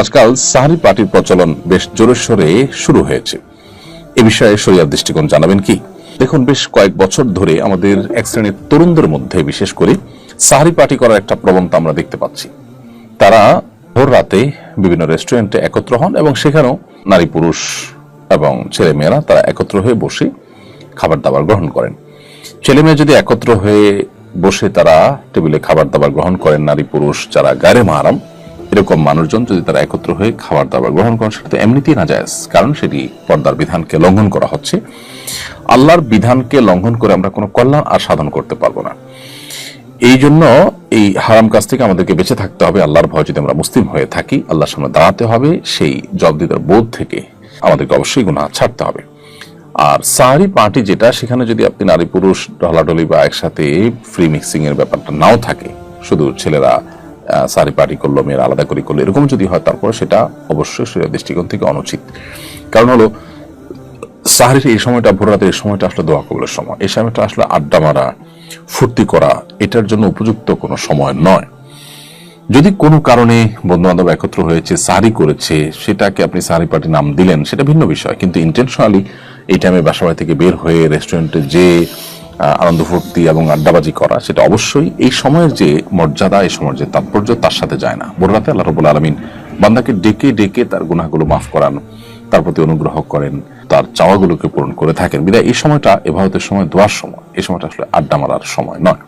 আজকাল সাহারি পার্টির প্রচলন বেশ জোরে সোরে শুরু হয়েছে। এ বিষয়ে শরিয়ার দৃষ্টিকোণ জানাবেন কি? দেখুন, বেশ কয়েক বছর ধরে আমাদের এক শ্রেণির তরুণদের মধ্যে, বিশেষ করে সাহারি পার্টি করার একটা প্রবণতা আমরা দেখতে পাচ্ছি। তারা ভোর রাতে বিভিন্ন রেস্টুরেন্টে একত্র হন এবং সেখানেও নারী, পুরুষ এবং ছেলে মেয়েরা তারা একত্র হয়ে বসে খাবার দাবার গ্রহণ করেন। ছেলে মেয়ে যদি একত্র হয়ে বসে তারা টেবিলে খাবার দাবার গ্রহণ করেন, নারী, পুরুষ যারা গায়ে মারাম এরকম মানুষজন যদি তারা একত্র হয়ে খাবার দাবার গ্রহণ করেন, সেটা তো এমনিতেই না যায় কারণ সেটি পর্দার বিধানকে লঙ্ঘন করা হচ্ছে। আল্লাহর বিধানকে লঙ্ঘন করে আমরা কোনো কল্যাণ আর সাধন করতে পারব না। এই জন্য এই হারাম কাজ থেকে আমাদেরকে বেঁচে থাকতে হবে। আল্লাহর ভয় যদি আমরা মুসলিম হয়ে থাকি, আল্লাহর সামনে দাঁড়াতে হবে। সেই জবদিদার বোধ থেকে আমাদেরকে অবশ্যই গুণা ছাড়তে হবে। আর সাহারি পার্টি যেটা, সেখানে যদি আপনি নারী পুরুষ ঢলাঢলি বা একসাথে ফ্রি মিক্সিং এর ব্যাপারটা নাও থাকে, শুধু ছেলেরা সাহারি পার্টি করল মেয়েরা আলাদা করে করল এরকম যদি হয় তারপরে সেটা অবশ্যই সেটা দৃষ্টিকোণ থেকে অনুচিত। কারণ হলো সাহারির এই সময়টা ভোর রাতের এই সময়টা আসলে দোয়া কবলের সময়। এই সময়টা আসলে আড্ডা মারা ফুর্তি করা এটার জন্য উপযুক্ত কোনো সময় নয়। যদি কোনো কারণে বন্ধু বান্ধব একত্র হয়েছে সারি করেছে সেটাকে আপনি সারি পার্টি নাম দিলেন সেটা ভিন্ন বিষয়। কিন্তু ইন্টেনশনালি এই টাইমে বাসাবাড়ি থেকে বের হয়ে রেস্টুরেন্টে যে আহ, আনন্দ ফুর্তি এবং আড্ডাবাজি করা, সেটা অবশ্যই এই সময়ের যে মর্যাদা, এই সময়ের যে তাৎপর্য, তার সাথে যায় না। বোর রাতে আল্লাহ রবুল আলমিন বান্দাকে ডেকে ডেকে তার গুনাহগুলো মাফ করান, তার প্রতি অনুগ্রহ করেন, তার চাওয়াগুলোকে পূরণ করে থাকেন। বিদায়, এই সময়টা এভারতের সময়, দোয়ার সময়। এই সময়টা আসলে আড্ডা মারার সময় নয়।